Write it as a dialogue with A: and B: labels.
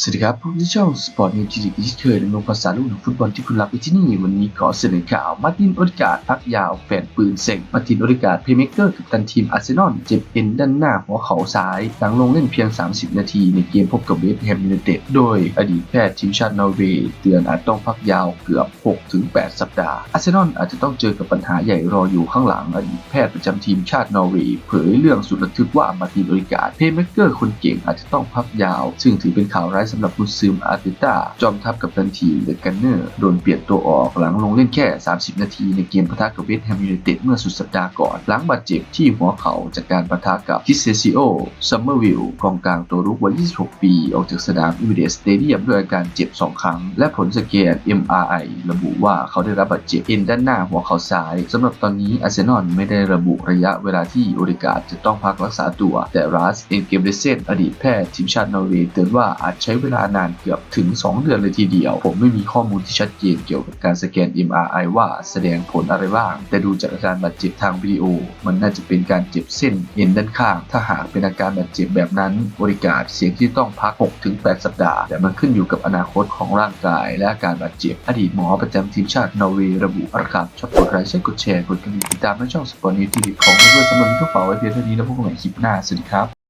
A: สวัสดีครับผมที่ช่องสปอร์ตนิวจีดีที่เคยดำรงภาษาลูกหนังฟุตบอลที่คุณรักไปที่นี่ วันนี้ขอเสนอข่าว มาร์ตินโอดิการ์ดพักยาวแฟนปืนเซ็งมาตินโอดิการ์ดเพย์เมกเกอร์กับตันทีมอาร์เซนอลเจ็บเอ็นด้านหน้าหัวเข่าซ้าย หลังลงเล่นเพียง 30 นาทีในเกมพบกับเวสต์แฮมยูไนเต็ดโดยอดีตแพทย์ทีมชาตินอร์เวย์เตือนอาจต้องพักยาวเกือบ 6-8 สัปดาห์อาร์เซนอลอาจจะต้องเจอกับปัญหาใหญ่รออยู่ข้างหลังอดีตแพทย์ประจำทีมชาตินอร์เวย์เผยเรื่องสุดระทึกว่ามาตินโอดิการ์ดเพย์เมกเกอร์คนเก่งอาจจะต้องพักยาว ซึ่งถือเป็นข่าวร้ายสำหรับกุนซืมอาร์เตต้าจอมทัพกับตันทีเดอะกันเนอร์โดนเปลี่ยนตัวออกหลังลงเล่นแค่ 30 นาทีในเกมปะทะกับเวสต์แฮมยูไนเต็ดเมื่อสุดสัปดาห์ก่อนหลังบาดเจ็บที่หัวเข่าจากการปะทะกับคิเซซิโอซัมเมอร์วิลกองกลางตัวรุกวัย 26 ปี ออกจากสนามอิมิเดสเตเดียมด้วยอาการเจ็บ 2 ครั้ง และผลสแกน MRI ระบุว่าเขาได้รับบาดเจ็บเอ็นด้านหน้าหัวเข่าซ้ายสำหรับตอนนี้อาร์เซนอลไม่ได้ระบุระยะเวลาที่โอริกาจะต้องพักรักษาตัว แต่รัสเอ็นเกมเดเซนอดีตแพทย์ทีมชาตินอร์เวย์เตือนว่าอาจใช้้เวลานานเกือบถึง 2 เดือนเลยทีเดียว ผมไม่มีข้อมูลที่ชัดเจนเกี่ยวกับการสแกน MRI ว่าแสดงผลอะไรบ้าง แต่ดูจากอาการบาดเจ็บทางวิดีโอ มันน่าจะเป็นการเจ็บเส้นเอ็นด้านข้าง ถ้าหากเป็นอาการบาดเจ็บแบบนั้นบริการเสี่ยงที่ต้องพัก 6-8 สัปดาห์ แต่มันขึ้นอยู่กับอนาคตของร่างกาย และอาการบาดเจ็บ อดีตหมอประจำทีมชาตินอร์เวย์ระบุประกาศชอบกดไลค์ใช้กดแชร์กดกระดิ่งติดตามในช่องสปอร์ตนิวทีวีของเพื่อนๆสำหรับวันนี้ก็ฝากไว้เพียงเท่านี้แล้วพบกันใหม่คลิปหน้าสวัสดีครับ